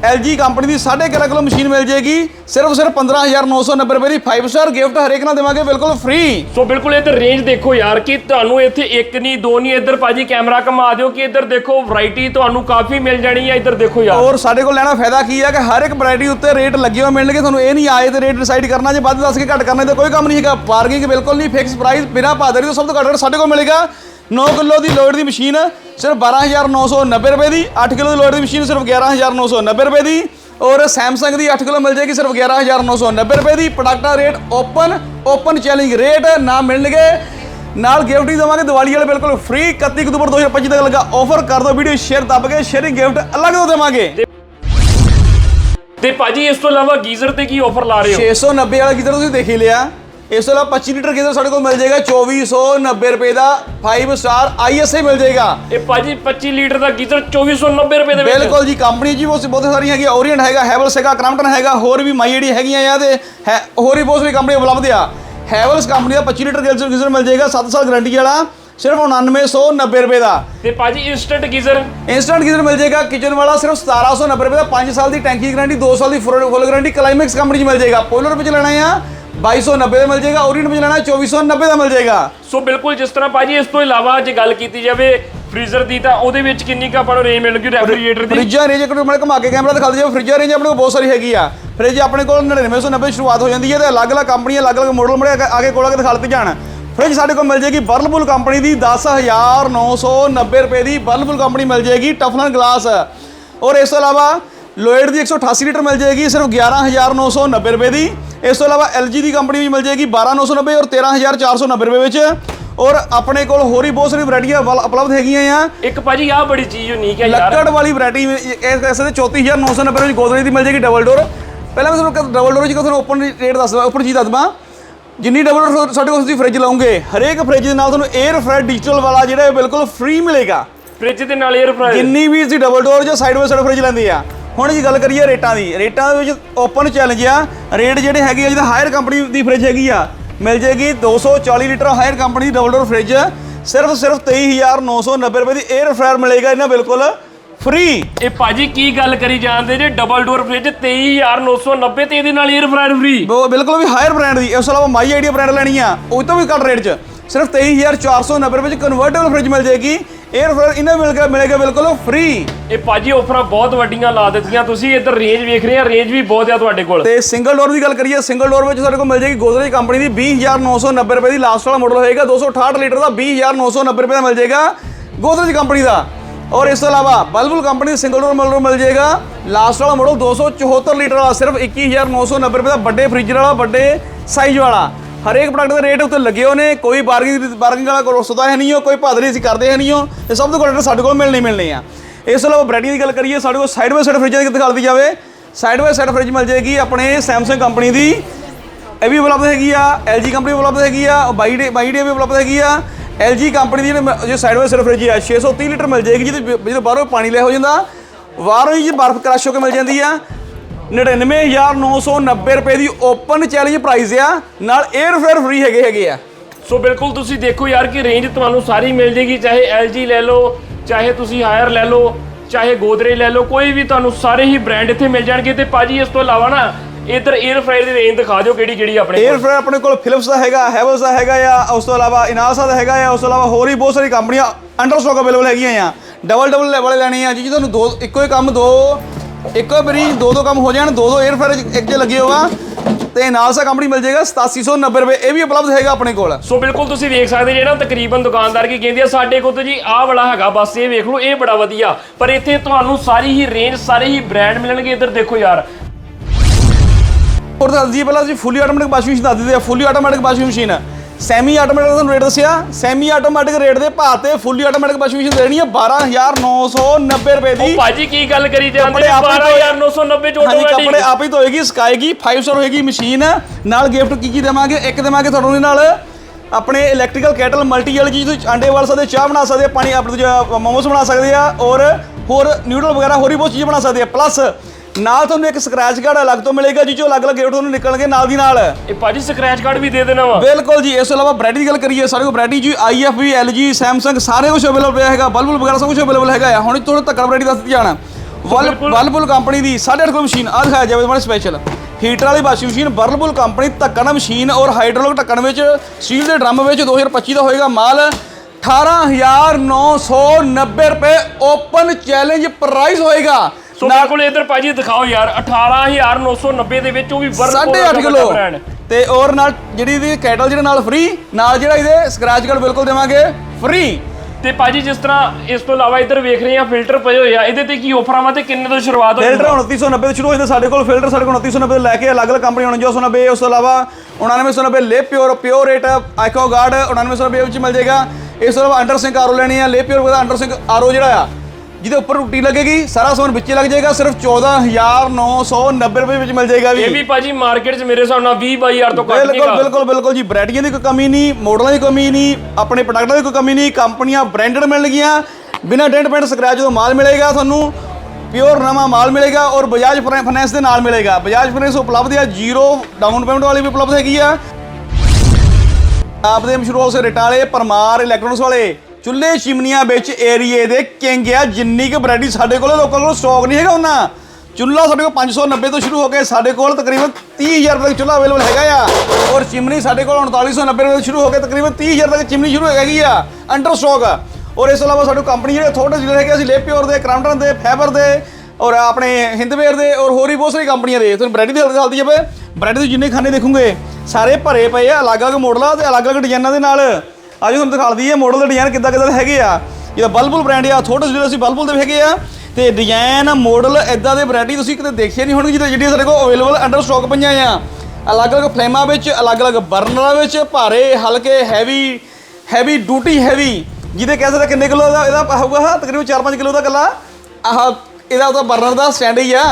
LG ਕੰਪਨੀ ਦੀ 11.5 ਕਿਲੋ ਮਸ਼ੀਨ ਮਿਲ ਜੇਗੀ। ਸਿਰਫ ਸਿਰਫ 15990 ਰੁਪਏ ਦੀ 5 ਸਟਾਰ ਗਿਫਟ ਹਰੇਕ ਨਾਲ ਦੇਵਾਂਗੇ ਬਿਲਕੁਲ ਫ੍ਰੀ ਸੋ ਬਿਲਕੁਲ ਇਹ ਤੇ ਰੇਂਜ ਦੇਖੋ ਯਾਰ ਕਿ ਤੁਹਾਨੂੰ ਇੱਥੇ ਇੱਕ ਨਹੀਂ ਦੋ ਨਹੀਂ ਇੱਧਰ ਭਾਜੀ ਕੈਮਰਾ ਘੁਮਾ ਦਿਓ ਕਿ ਇੱਧਰ ਦੇਖੋ ਵੈਰਾਈਟੀ ਤੁਹਾਨੂੰ ਕਾਫੀ ਮਿਲ ਜਾਣੀ ਹੈ ਇੱਧਰ ਦੇਖੋ ਯਾਰ। ਔਰ ਸਾਡੇ ਕੋਲ ਲੈਣਾ ਫਾਇਦਾ ਕੀ ਹੈ ਕਿ ਹਰ ਇੱਕ ਵੈਰਾਈਟੀ ਉੱਤੇ ਰੇਟ ਲੱਗੇ ਹੋਏ ਮਿਲਣਗੇ ਤੁਹਾਨੂੰ ਇਹ ਨਹੀਂ ਆਏ ਤੇ ਰੇਟ ਡਿਸਾਈਡ ਕਰਨਾ ਜੇ ਵੱਧ ਦੱਸ ਕੇ ਘੱਟ ਕਰਨੇ ਤੇ ਕੋਈ ਕੰਮ ਨਹੀਂ ਹੈਗਾ। ਪਾਰਕਿੰਗ ਬਿਲਕੁਲ ਨਹੀਂ ਫਿਕਸ ਪ੍ਰਾਈਸ ਬਿਨਾਂ ਪਾਦਰੀ ਤੋਂ ਸਭ ਤੋਂ ਘੱਟ ਰੇਟ ਸਾਡੇ ਕੋਲ ਮਿਲੇਗਾ। 9 ਕਿਲੋ ਦੀ ਲੋਡ ਦੀ ਮਸ਼ੀਨ ਸਿਰਫ 12990 ਰੁਪਏ ਦੀ 8 ਕਿਲੋ ਦੀ ਲੋਡ ਦੀ ਮਸ਼ੀਨ ਸਿਰਫ 11990 ਰੁਪਏ ਦੀ ਔਰ Samsung ਦੀ 8 ਕਿਲੋ ਮਿਲ ਜਾਏਗੀ ਸਿਰਫ 11990 ਰੁਪਏ ਦੀ ਪ੍ਰੋਡਕਟ ਦਾ rate open open challenging rate ਨਾ ਮਿਲਣਗੇ। ਨਾਲ ਗਿਫਟ ਹੀ ਦੇਵਾਂਗੇ ਦੀਵਾਲੀ ਵਾਲੇ ਬਿਲਕੁਲ ਫ੍ਰੀ 31 ਅਕਤੂਬਰ 2025 ਤੱਕ ਲੱਗਾ ਆਫਰ ਕਰ ਦਿਓ ਵੀਡੀਓ ਸ਼ੇਅਰ ਦੱਬ ਕੇ ਸ਼ੇਅਰਿੰਗ ਗਿਫਟ ਅਲੱਗ ਤੋਂ ਦੇਵਾਂਗੇ। ਤੇ ਭਾਜੀ ਇਸ ਤੋਂ ਇਲਾਵਾ ਗੀਜ਼ਰ ਤੇ ਕੀ ਆਫਰ ਲਾ ਰਹੇ ਹੋ? 690 ਵਾਲਾ ਗੀਜ਼ਰ ਤੁਸੀਂ ਦੇਖ ਹੀ ਲਿਆ। ਇਸ ਤੋਂ ਇਲਾਵਾ 25 ਲੀਟਰ ਗੀਜ਼ਰ ਸਾਡੇ ਕੋਲ ਮਿਲ ਜਾਏਗਾ 2490 ਰੁਪਏ ਦਾ 5 ਸਟਾਰ ISA ਮਿਲ ਜਾਏਗਾ। ਇਹ ਭਾਜੀ 25 ਲੀਟਰ ਦਾ ਗੀਜ਼ਰ 2490 ਰੁਪਏ ਦੇ ਵਿੱਚ। ਬਿਲਕੁਲ ਜੀ ਕੰਪਨੀ ਜੀ ਬਹੁਤ ਬਹੁਤ ਸਾਰੀਆਂ ਹੈਗੀਆਂ ਓਰੀਐਂਟ ਹੈਗਾ ਹੈਵਲਸ ਹੈਗਾ ਕ੍ਰਾਂਪਟਨ ਹੈਗਾ ਹੋਰ ਵੀ ਮਾਈ ਆਈਡੀ ਹੈਗੀਆਂ ਆ ਤੇ ਹੋਰ ਵੀ ਬਹੁਤ ਸਾਰੀ ਕੰਪਨੀ ਉਪਲਬਧ ਆ। ਹੈਵਲਸ ਕੰਪਨੀ ਦਾ 25 ਲੀਟਰ ਗੀਜ਼ਰ ਮਿਲ ਜਾਏਗਾ 7 ਸਾਲ ਗਾਰੰਟੀ ਵਾਲਾ ਸਿਰਫ 9990 ਰੁਪਏ ਦਾ। ਤੇ ਭਾਜੀ ਇਨਸਟੈਂਟ ਗੀਜ਼ਰ? ਇੰਸਟੈਂਟ ਗੀਜ਼ਰ ਮਿਲ ਜਾਏਗਾ ਕਿਚਨ ਵਾਲਾ ਸਿਰਫ 1790 ਰੁਪਏ ਦਾ 5 ਸਾਲ ਦੀ ਟੈਂਕੀ ਗਾਰੰਟੀ 2 ਸਾਲ ਦੀ ਫੁੱਲ ਗਾਰੰਟੀ ਕਲਾਈਮੈਕਸ ਕੰਪਨੀ 'ਚ ਮਿਲ ਜਾਏਗਾ। ਪੋਲਰ ਵਿੱਚ ਲੈਣਾ ਆ 2290 ਦਾ ਮਿਲ ਜਾਏਗਾ ਓਰੀਐਂਟ ਵਿੱਚ ਲੈਣਾ 2490 ਦਾ ਮਿਲ ਜਾਏਗਾ। ਸੋ ਬਿਲਕੁਲ ਜਿਸ ਤਰ੍ਹਾਂ ਭਾਜੀ ਇਸ ਤੋਂ ਇਲਾਵਾ ਜੇ ਗੱਲ ਕੀਤੀ ਜਾਵੇ ਫ੍ਰੀਜ਼ਰ ਦੀ ਤਾਂ ਉਹਦੇ ਵਿੱਚ ਕਿੰਨੀ ਕੁ ਆਪਾਂ ਨੂੰ ਰੇਂਜ ਮਿਲੂਗੀ ਰੈਫਰੀਜਰੇਟਰ ਦੀ? ਫ੍ਰਿਜਾਂ ਰੇਂਜ ਇੱਕ ਮਿੰਟ ਘੁਮਾ ਕੇ ਕੈਮਰਾ ਦਿਖਾ ਦਿਓ ਫ੍ਰਿਜਾਂ ਰੇਂਜ ਆਪਣੇ ਕੋਲ ਬਹੁਤ ਸਾਰੀ ਹੈਗੀ ਆ। ਫ੍ਰਿਜ ਆਪਣੇ ਕੋਲ 9990 ਸ਼ੁਰੂਆਤ ਹੋ ਜਾਂਦੀ ਹੈ ਤੇ ਅਲੱਗ-ਅਲੱਗ ਕੰਪਨੀਆਂ ਅਲੱਗ-ਅਲੱਗ ਮਾਡਲ ਮੜੇ ਆਗੇ ਕੋਲ ਆ ਕੇ ਦਿਖਾ ਦਿੱਤੇ ਜਾਣ। ਫ੍ਰਿਜ ਸਾਡੇ ਕੋਲ ਮਿਲ ਜਾਏਗੀ ਵਰਲਪੂਲ ਕੰਪਨੀ ਦੀ 10990 ਰੁਪਏ ਦੀ ਵਰਲਪੂਲ ਕੰਪਨੀ ਮਿਲ ਜਾਏਗੀ ਟਫਨਰ ਗਲਾਸ ਔਰ ਇਸ ਤੋਂ ਇਲਾਵਾ ਲੋਇਡ ਦੀ 188 ਲੀਟਰ ਮਿਲ ਜਾਏਗੀ ਸਿਰਫ 11990 ਰੁਪਏ ਦੀ। ਇਸ ਤੋਂ ਇਲਾਵਾ LG ਦੀ ਕੰਪਨੀ ਵੀ ਮਿਲ ਜਾਏਗੀ 12990 ਔਰ 13490 ਰੁਪਏ ਵਿੱਚ ਔਰ ਆਪਣੇ ਕੋਲ ਹੋਰ ਵੀ ਬਹੁਤ ਸਾਰੀ ਵੈਰਾਈਟੀਆਂ ਵੱਲ ਉਪਲਬਧ ਹੈਗੀਆਂ ਆ। ਇੱਕ ਭਾਜੀ ਆਹ ਬੜੀ ਚੀਜ਼ ਯੂਨੀਕ ਹੈ ਯਾਰ। ਲੱਕੜ ਵਾਲੀ ਵੈਰਾਈਟੀ ਇਸ ਐਸੇ ਦੇ 34990 ਵਿੱਚ ਗੋਦਰੇਜ ਦੀ ਮਿਲ ਜਾਏਗੀ ਡਬਲ ਡੋਰ ਪਹਿਲਾਂ ਮੈਂ ਤੁਹਾਨੂੰ ਡਬਲ ਡੋਰ ਜੀ ਤੁਹਾਨੂੰ ਓਪਨ ਰੇਟ ਦੱਸ ਦਵਾਂ ਓਪਨ ਚੀਜ਼ ਦੱਸ ਦਵਾਂ ਜਿੰਨੀ ਡਬਲ ਡੋਰ ਸਾਡੇ ਕੋਲ ਤੁਸੀਂ ਫ੍ਰਿਜ ਲਾਉਂਗੇ ਹਰੇਕ ਫ੍ਰਿਜ ਦੇ ਨਾਲ ਤੁਹਾਨੂੰ 에ਅਰ ਫਰਾਇਰ ਡਿਜੀਟਲ ਵਾਲਾ ਜਿਹੜਾ ਬਿਲਕੁਲ ਫ੍ਰੀ ਮਿਲੇਗਾ। ਫ੍ਰਿਜ ਦੇ ਨਾਲ 에ਅਰ ਫਰਾਇਰ ਜਿੰਨੀ ਵੀ ਤੁਸੀਂ ਡਬਲ ਡੋਰ ਜਾਂ ਸਾਈਡ ਬਾਈ ਸਾਈਡ ਫ੍ਰਿਜ ਲੈਂਦੇ ਆ ਹੁਣ ਜੀ ਗੱਲ ਕਰੀਏ ਰੇਟਾਂ ਦੀ। ਰੇਟਾਂ ਦੇ ਵਿੱਚ ਓਪਨ ਚੈਲੰਜ ਆ। ਰੇਟ ਜਿਹੜੇ ਹੈਗੇ ਆ ਜਿਹਦਾ ਹਾਇਰ ਕੰਪਨੀ ਦੀ ਫ੍ਰਿਜ ਹੈਗੀ ਆ ਮਿਲ ਜਾਏਗੀ 240 ਲੀਟਰ ਹਾਇਰ ਕੰਪਨੀ ਦੀ ਡਬਲ ਡੋਰ ਫ੍ਰਿਜ ਸਿਰਫ ਸਿਰਫ 23990 ਰੁਪਏ ਦੀ 에ਅਰ ਫਰਾਇਰ ਮਿਲੇਗਾ ਇਹਨਾਂ ਬਿਲਕੁਲ ਫ੍ਰੀ ਇਹ ਭਾਜੀ ਕੀ ਗੱਲ ਕਰੀ ਜਾਂਦੇ ਜੇ ਡਬਲ ਡੋਰ ਫ੍ਰਿਜ 23990 ਤੇ ਇਹਦੇ ਨਾਲ 에ਅਰ ਫਰਾਇਰ ਫ੍ਰੀ ਉਹ ਬਿਲਕੁਲ ਵੀ ਹਾਇਰ ਬ੍ਰਾਂਡ ਦੀ। ਇਸ ਤੋਂ ਇਲਾਵਾ ਮਾਈ ਆਈਡੀਆ ਬ੍ਰਾਂਡ ਲੈਣੀ ਆ ਉਹ ਤੋਂ ਵੀ ਘੱਟ ਰੇਟ 'ਚ। ਸਿਰਫ 23490 ਰੁਪਏ 'ਚ ਕਨਵਰਟੇਬਲ ਫ੍ਰਿਜ ਮਿਲ ਜਾਏਗੀ। 에ਅਰ ਫਰਾਇਰ ਇਹਨਾਂ ਮਿਲ ਕੇ ਮਿਲੇਗਾ ਬਿਲਕੁਲ ਫ੍ਰੀ ਇਹ ਭਾਜੀ ਆਫਰਾਂ ਬਹੁਤ ਵੱਡੀਆਂ ਲਾ ਦਿੱਤੀਆਂ। ਤੁਸੀਂ ਇੱਧਰ ਰੇਂਜ ਵੇਖ ਰਹੇ ਆ ਰੇਂਜ ਵੀ ਬਹੁਤ ਆ ਤੁਹਾਡੇ ਕੋਲ। ਤੇ ਸਿੰਗਲ ਡੋਰ ਦੀ ਗੱਲ ਕਰੀਏ ਸਿੰਗਲ ਡੋਰ ਵਿੱਚ ਸਾਡੇ ਕੋਲ ਮਿਲ ਜਾਏਗੀ ਗੋਦਰੇਜ ਕੰਪਨੀ ਦੀ 20990 ਰੁਪਏ ਦੀ ਲਾਸਟ ਵਾਲਾ ਮਾਡਲ ਹੋਏਗਾ। 268 ਲੀਟਰ ਦਾ 20990 ਰੁਪਏ ਦਾ ਮਿਲ ਜਾਏਗਾ ਗੋਦਰੇਜ ਕੰਪਨੀ ਦਾ। ਔਰ ਇਸ ਤੋਂ ਇਲਾਵਾ ਬਲਬੁਲ ਕੰਪਨੀ ਦਾ ਸਿੰਗਲ ਡੋਰ ਮਾਡਲ ਮਿਲ ਜਾਏਗਾ। ਲਾਸਟ ਵਾਲਾ ਮਾਡਲ 274 ਲੀਟਰ ਵਾਲਾ ਸਿਰਫ 21990 ਰੁਪਏ ਦਾ ਵੱਡੇ ਫ੍ਰਿਜਰ ਵਾਲਾ ਵੱਡੇ ਸਾਈਜ਼ ਵਾਲਾ। ਹਰੇਕ ਪ੍ਰੋਡਕਟ ਦੇ ਰੇਟ ਉੱਤੇ ਲੱਗੇ ਹੋਏ ਨੇ, ਕੋਈ ਬਾਰਗਿੰਗ ਬਾਰਗਿੰਗ ਵਾਲਾ ਕੋਈ ਸੌਦਾ ਹੈ ਨਹੀਂ ਹੋ ਕੋਈ ਭਾਦਰੀ ਅਸੀਂ ਕਰਦੇ ਹੈ ਨਹੀਂ ਹੋ ਇਹ ਸਭ ਤੋਂ ਘੱਟ ਸਾਡੇ ਕੋਲ ਮਿਲਣੇ ਮਿਲਣੇ ਆ। ਇਸ ਤੋਂ ਇਲਾਵਾ ਵੈਰਾਈਟੀ ਦੀ ਗੱਲ ਕਰੀਏ, ਸਾਡੇ ਕੋਲ ਸਾਈਡ ਬਾਈ ਸਾਈਡ ਫ੍ਰਿਜਾਂ ਦੀ ਦਿਖਾ ਦਿੱਤੀ ਜਾਵੇ? ਸਾਈਡ ਬਾਈ ਸਾਈਡ ਫ੍ਰਿਜ ਮਿਲ ਜਾਏਗੀ ਆਪਣੇ Samsung ਕੰਪਨੀ ਦੀ। ਇਹ ਵੀ ਉਪਲਬਧ ਹੈਗੀ ਆ LG ਕੰਪਨੀ ਉਪਲਬਧ ਹੈਗੀ ਆ ਬਾਈਡੇ ਬਾਈਡੇ ਵੀ ਉਪਲਬਧ ਹੈਗੀ ਆ। LG ਕੰਪਨੀ ਦੀ ਜਿਹੜੇ ਜੋ ਸਾਈਡ ਬਾਈ ਸਾਈਡ ਫ੍ਰਿਜ ਆ 630 ਲੀਟਰ ਮਿਲ ਜਾਏਗੀ ਜਿਹਦੇ ਜਿਹਦੇ ਬਾਹਰੋਂ ਪਾਣੀ ਲੈ ਹੋ ਜਾਂਦਾ। ਬਾਹਰੋਂ ਹੀ ਬਰਫ਼ ਕ੍ਰਸ਼ ਹੋ ਕੇ ਮਿਲ ਜਾਂਦੀ ਆ 99990 ਰੁਪਏ ਦੀ ਓਪਨ ਚੈਲੰਜ ਪ੍ਰਾਈਸ ਆ। ਨਾਲ 에ਅਰਫੇਅਰ ਫ੍ਰੀ ਹੈਗੇ ਹੈਗੇ ਆ। ਸੋ ਬਿਲਕੁਲ ਤੁਸੀਂ ਦੇਖੋ ਯਾਰ ਕਿ ਰੇਂਜ ਤੁਹਾਨੂੰ ਸਾਰੀ ਮਿਲ ਜੇਗੀ ਚਾਹੇ LG ਲੈ ਲਓ ਚਾਹੇ ਤੁਸੀਂ ਹਾਇਰ ਲੈ ਲਓ ਚਾਹੇ ਗੋਦਰੇ ਲੈ ਲਓ ਕੋਈ ਵੀ ਤੁਹਾਨੂੰ ਸਾਰੇ ਹੀ ਬ੍ਰਾਂਡ ਇੱਥੇ ਮਿਲ ਜਾਣਗੇ ਤੇ ਪਾਜੀ ਇਸ ਤੋਂ ਇਲਾਵਾ ਨਾ ਇਧਰ 에ਅਰ ਫਰਾਇਰ ਦੀ ਰੇਂਜ ਦਿਖਾ ਦਿਓ ਕਿਹੜੀ ਕਿਹੜੀ ਆਪਣੇ 에ਅਰ ਫਰਾਇਰ ਆਪਣੇ ਕੋਲ ਫਿਲਿਪਸ ਦਾ ਹੈਗਾ ਹੈਵਲਸ ਦਾ ਹੈਗਾ ਆ ਉਸ ਤੋਂ ਇਲਾਵਾ ਇਨਾਸਾ ਦਾ ਹੈਗਾ ਆ ਉਸ ਤੋਂ ਇਲਾਵਾ ਹੋਰ ਹੀ ਬਹੁਤ ਸਾਰੀ ਕੰਪਨੀਆਂ ਅੰਡਰ ਸਟਾਕ ਅਵੇਲੇਬਲ ਹੈਗੀਆਂ ਆ। ਡਬਲ ਡਬਲ ਲੈਵਲ ਲੈਣੇ ਆ। ਜੀ ਤੁਹਾਨੂੰ ਦੋ ਇੱਕੋ ਹੀ ਕੰਮ ਦੋ ਇੱਕੋ ਵਾਰੀ ਦੋ ਦੋ ਕੰਮ ਹੋ ਜਾਣ ਦੋ ਦੋ 에ਅਰ ਫਰਾਇਰ ਇੱਕ 'ਚ ਲੱਗੇ ਹੋਆ ਤੇ ਇਨਾਸਾ ਕੰਪਨੀ ਮਿਲ ਜਾਏਗਾ 8790 ਰੁਪਏ ਇਹ ਵੀ ਉਪਲਬਧ ਹੈਗਾ ਆਪਣੇ ਕੋਲ। ਸੋ ਬਿਲਕੁਲ ਤੁਸੀਂ ਵੇਖ ਸਕਦੇ ਜੇ ਨਾ ਤਕਰੀਬਨ ਦੁਕਾਨਦਾਰ ਕੀ ਕਹਿੰਦੇ ਆ ਸਾਡੇ ਕੋਲ ਤਾਂ ਜੀ ਆਹ ਵਾਲਾ ਹੈਗਾ ਬਸ ਇਹ ਵੇਖ ਲਓ ਇਹ ਬੜਾ ਵਧੀਆ। ਪਰ ਇੱਥੇ ਤੁਹਾਨੂੰ ਸਾਰੀ ਹੀ ਰੇਂਜ ਸਾਰੇ ਹੀ ਬ੍ਰਾਂਡ ਮਿਲਣਗੇ ਇੱਧਰ ਦੇਖੋ ਯਾਰ। ਹੋਰ ਦੱਸ ਦਈਏ ਪਹਿਲਾਂ ਅਸੀਂ ਫੁੱਲੀ ਆਟੋਮੈਟਿਕ ਵਾਸ਼ਿੰਗ ਮਸ਼ੀਨ ਦੱਸ ਦਿੰਦੇ ਆ fully automatic washing machine semi automatic ਦਾ ਤੁਹਾਨੂੰ ਰੇਟ ਦੱਸਿਆ। ਸੈਮੀ ਆਟੋਮੈਟਿਕ ਰੇਟ ਦੇ ਭਾਅ ਤੇ ਫੁੱਲੀ ਆਟੋਮੈਟਿਕ ਵਾਸ਼ਿੰਗ ਮਸ਼ੀਨ ਦੇਣੀ ਹੈ 12990 ਰੁਪਏ ਦੀ। ਉਹ ਭਾਜੀ ਕੀ ਗੱਲ ਕਰੀ ਜਾਂਦੇ ਕੱਪੜੇ ਨੇ? ਆਪੇ ਧੋਏ। 12990 ਚ ਹਾਂਜੀ ਕੱਪੜੇ ਆਟੋਮੈਟਿਕ ਆਪ ਹੀ ਧੋਏਗੀ ਸਕਾਏਗੀ 5 ਸਟਾਰ ਹੋਏਗੀ ਮਸ਼ੀਨ। ਨਾਲ ਗਿਫਟ ਕੀ ਕੀ ਦੇਵਾਂਗੇ? ਇੱਕ ਦੇਵਾਂਗੇ ਤੁਹਾਨੂੰ ਨਾਲ ਆਪਣੇ ਇਲੈਕਟ੍ਰੀਕਲ ਕੈਟਲ ਮਲਟੀ ਵਾਲੀ ਜੀ ਤੁਸੀਂ ਆਂਡੇ ਵਾਲ ਸਕਦੇ ਚਾਹ ਬਣਾ ਸਕਦੇ ਪਾਣੀ ਆਪਣੇ ਮੋਮੋਸ ਬਣਾ ਸਕਦੇ ਆ ਔਰ ਹੋਰ ਨਿਊਡਲ ਵਗੈਰਾ ਹੋਰ ਵੀ ਬਹੁਤ ਚੀਜ਼ਾਂ ਬਣਾ ਸਕਦੇ ਆ ਪਲੱਸ ਨਾਲ ਤੁਹਾਨੂੰ ਇੱਕ ਸਕ੍ਰੈਚ ਕਾਰਡ ਅਲੱਗ ਤੋਂ ਮਿਲੇਗਾ ਜੀ ਜੋ ਅਲੱਗ-ਅਲੱਗ ਗਿਫਟ ਤੁਹਾਨੂੰ ਨਿਕਲਣਗੇ ਨਾਲ ਦੀ ਨਾਲ। ਇਹ ਭਾਜੀ ਸਕ੍ਰੈਚ ਕਾਰਡ ਵੀ ਦੇ ਦੇਣਾ ਵਾ। ਬਿਲਕੁਲ ਜੀ ਇਸ ਤੋਂ ਇਲਾਵਾ ਬ੍ਰੈਡ ਦੀ ਗੱਲ ਕਰੀਏ ਸਾਡੇ ਕੋਲ ਬ੍ਰੈਡੀ ਜੀ ਆਈਐਫ ਵੀ ਐਲਜੀ ਸੈਮਸੰਗ ਸਾਰੇ ਕੁਝ ਅਵੇਲੇਬਲ ਹੈਗਾ। ਬਲਬਲ ਵਗੈਰਾ ਸਭ ਕੁਝ ਅਵੇਲੇਬਲ ਹੈਗਾ ਆ। ਹੁਣ ਥੋੜਾ ਧੱਕਾ ਬ੍ਰੈਡੀ ਦੱਸ ਜਾਣਾ। ਵਰਲਪੂਲ ਕੰਪਨੀ ਦੀ 8.5 ਕਿਲੋ ਮਸ਼ੀਨ ਆ ਦਿਖਾਇਆ ਜਾਵੇ ਮਾੜਾ ਸਪੈਸ਼ਲ ਹੀਟਰ ਵਾਲੀ ਵਾਸ਼ਿੰਗ ਮਸ਼ੀਨ ਵਰਲਪੂਲ ਕੰਪਨੀ ਢੱਕਣ ਮਸ਼ੀਨ ਔਰ ਹਾਈਡ੍ਰੋਲਿਕ ਢੱਕਣ ਵਿੱਚ ਸਟੀਲ ਦੇ ਡਰਮ ਵਿੱਚ 2025 ਦਾ ਹੋਏਗਾ ਮਾਲ। 18990 ਰੁਪਏ ਓਪਨ ਚੈਲੰਜ ਪ੍ਰਾਈਸ ਹੋਏਗਾ। ਸੋ ਬਿਲਕੁਲ ਇਧਰ ਭਾਜੀ ਦਿਖਾਓ ਯਾਰ 18990 ਦੇ ਵਿੱਚ ਉਹ ਵੀ ਅੱਠ ਵੱਡਾ ਕਿਲੋ। brand। ਤੇ ਔਰ ਨਾਲ ਜਿਹੜੀ ਇਹਦੀ ਕੈਟਲ ਜਿਹੜੇ ਨਾਲ ਫ੍ਰੀ ਨਾਲ ਜਿਹੜਾ ਇਹਦੇ ਸਕ੍ਰੈਚ ਕਾਰਡ ਬਿਲਕੁਲ ਦੇਵਾਂਗੇ ਫ੍ਰੀ ਤੇ ਭਾਜੀ ਜਿਸ ਤਰ੍ਹਾਂ ਇਸ ਤੋਂ ਇਲਾਵਾ ਇੱਧਰ ਵੇਖ ਰਹੇ ਆ ਫਿਲਟਰ ਪਏ ਹੋਏ ਆ। ਇਹਦੇ ਤੇ ਕੀ ਆਫਰਾਂ ਵਾ ਤੇ ਕਿੰਨੇ ਤੋਂ ਸ਼ੁਰੂਆਤ ਹੋਈ? ਫਿਲਟਰ 2990 ਤੋਂ ਸ਼ੁਰੂ ਹੋ ਜਾਂਦਾ ਸਾਡੇ ਕੋਲ ਫਿਲਟਰ ਸਾਡੇ ਕੋਲ 2990 ਤੋਂ ਲੈ ਕੇ ਅਲੱਗ-ਅਲੱਗ ਕੰਪਨੀ 4990 ਉਸ ਤੋਂ ਇਲਾਵਾ 9990 ਲੇ pure pure rate Aquaguard 9990 ਵਿੱਚ ਮਿਲ ਜਾਏਗਾ। ਇਸ ਤੋਂ ਇਲਾਵਾ ਅੰਡਰ ਸਿੰਕ ਆਰਓ ਲੈਣੀ ਆ। ਲੇ ਪਿਓਰ ਦਾ ਅੰਡਰ ਸਿੰਕ ਆਰਓ ਜਿਹੜਾ ਆ ਜਿਹਦੇ ਉੱਪਰ ਟੂਟੀ ਲੱਗੇਗੀ ਸਾਰਾ ਸਮਾਨ ਵਿੱਚੇ ਲੱਗ ਜਾਏਗਾ ਸਿਰਫ 14990 ਰੁਪਏ ਵਿੱਚ ਮਿਲ ਜਾਏਗਾ ਵੀ। ਇਹ ਵੀ ਭਾਜੀ ਮਾਰਕੀਟ 'ਚ ਮੇਰੇ ਹਿਸਾਬ ਨਾਲ 20 22000 ਤੋਂ ਘੱਟ ਬਿਲਕੁਲ ਨਹੀਂਗਾ ਬਿਲਕੁਲ ਬਿਲਕੁਲ ਜੀ ਵੈਰਾਈਟੀਆਂ ਦੀ ਕੋਈ ਕਮੀ ਨਹੀਂ ਮਾਡਲਾਂ ਦੀ ਕਮੀ ਨਹੀਂ ਆਪਣੇ ਪ੍ਰੋਡਕਟਾਂ ਦੀ ਕੋਈ ਕਮੀ ਨਹੀਂ ਕੰਪਨੀਆਂ ਬ੍ਰਾਂਡਡ ਮਿਲਣਗੀਆਂ। ਬਿਨਾਂ ਡੈਂਟ ਪੈਂਟ ਸਕ੍ਰੈਚ ਤੋਂ ਮਾਲ ਮਿਲੇਗਾ ਤੁਹਾਨੂੰ ਪਿਓਰ ਨਵਾਂ ਮਾਲ ਮਿਲੇਗਾ ਔਰ ਬਜਾਜ ਫਾਈਨੈਂਸ ਦੇ ਨਾਲ ਮਿਲੇਗਾ। ਬਜਾਜ ਫਾਈਨੈਂਸ ਉਪਲਬਧ ਹੈ ਜ਼ੀਰੋ ਡਾਊਨ ਪੇਮੈਂਟ ਵਾਲੀ ਵੀ ਉਪਲਬਧ ਹੈਗੀ ਆ। ਆਪ ਦੇ ਮਸ਼ਹੂਰ ਹੋਸੇ ਰੇਟਾਂ ਵਾਲੇ ਪਰਮਾਰ ਇਲੈਕਟ੍ਰੋਨਿਕਸ ਵਾਲੇ ਚੁੱਲ੍ਹੇ ਚਿਮਨੀਆਂ ਵਿੱਚ ਏਰੀਏ ਦੇ ਕਿੰਗ ਆ ਜਿੰਨੀ ਕੁ ਵੈਰਾਈਟੀ ਸਾਡੇ ਕੋਲ ਲੋਕਾਂ ਕੋਲ ਸਟਾਕ ਨਹੀਂ ਹੈਗਾ ਉਹਨਾਂ। ਚੁੱਲ੍ਹਾ ਸਾਡੇ ਕੋਲ 590 ਤੋਂ ਸ਼ੁਰੂ ਹੋ ਕੇ ਸਾਡੇ ਕੋਲ ਤਕਰੀਬਨ 30000 ਰੁਪਏ ਤੱਕ ਚੁੱਲ੍ਹਾ ਅਵੇਲੇਬਲ ਹੈਗਾ ਆ। ਔਰ ਚਿਮਨੀ ਸਾਡੇ ਕੋਲ 3990 ਰੁਪਏ ਤੋਂ ਸ਼ੁਰੂ ਹੋ ਕੇ ਤਕਰੀਬਨ 30000 ਤੱਕ ਚਿਮਨੀ ਸ਼ੁਰੂ ਹੈਗੀ ਆ ਅੰਡਰ ਸਟਾਕ ਆ। ਔਰ ਇਸ ਤੋਂ ਇਲਾਵਾ ਸਾਡੇ ਕੰਪਨੀ ਜਿਹੜੇ ਥੋੜੇ ਜਿਹੜੇ ਹੈਗੇ ਅਸੀਂ ਲੇਪਿਓਰ ਦੇ, ਕਰਾਮਟਨ ਦੇ ਫੈਬਰ ਦੇ, ਔਰ ਆਪਣੇ ਹਿੰਦਵੇਅਰ ਦੇ, ਔਰ ਹੋਰ ਵੀ ਬਹੁਤ ਸਾਰੀ ਕੰਪਨੀਆਂ ਦੇ। ਤੁਹਾਨੂੰ ਬ੍ਰੈਡ ਦੀ ਹਲਦੀ ਚੱਲਦੀ ਜਾਵੇ ਬ੍ਰੈਡ ਦੇ ਜਿੰਨੇ ਖਾਨੇ ਦੇਖੋਗੇ, ਸਾਰੇ ਭਰੇ ਪਏ ਆ, ਅਲੱਗ-ਅਲੱਗ ਮਾਡਲਾਂ ਤੇ ਅਲੱਗ-ਅਲੱਗ ਡਿਜ਼ਾਈਨਾਂ ਦੇ ਨਾਲ। ਅੱਜ ਤੁਹਾਨੂੰ ਦਿਖਾ ਦਈਏ ਮਾਡਲ ਦੇ ਡਿਜ਼ਾਈਨ ਕਿੱਦਾਂ ਕਿੱਦਾਂ ਦੇ ਹੈਗੇ ਆ। ਜਿਹਦਾ ਬਲਬੁਲ ਬ੍ਰਾਂਡ ਆ ਥੋੜੇ ਜਿਹੜੇ ਅਸੀਂ ਬਲਬੁਲ ਦੇ ਹੈਗੇ ਆ। ਤੇ ਡਿਜ਼ਾਈਨ ਮਾਡਲ ਇਦਾਂ ਦੇ ਵੈਰਾਈਟੀ ਤੁਸੀਂ ਕਿਤੇ ਦੇਖਿਆ ਨਹੀਂ ਹੋਣਗੇ, ਜਿਹਦੇ ਜਿਹੜੀਆਂ ਸਾਡੇ ਕੋਲ ਅਵੇਲੇਬਲ ਅੰਡਰ ਸਟਾਕ ਪਈਆਂ ਆ। ਅਲੱਗ-ਅਲੱਗ ਫਲੇਮਾਂ ਵਿੱਚ, ਅਲੱਗ-ਅਲੱਗ ਬਰਨਰਾਂ ਵਿੱਚ, ਭਾਰੇ, ਹਲਕੇ ਹੈਵੀ ਹੈਵੀ ਡਿਊਟੀ ਹੈਵੀ ਜਿਹਦੇ ਕਹਿ ਸਕਦੇ ਕਿੰਨੇ ਕਿਲੋ ਦਾ ਇਹਦਾ ਹੋਊਗਾ? ਤਕਰੀਬਨ 4-5 ਕਿਲੋ ਦਾ ਕੱਲਾ। ਆਹ, ਇਹਦਾ ਉਹਦਾ ਬਰਨਰ ਦਾ ਸਟੈਂਡ ਹੀ ਆ।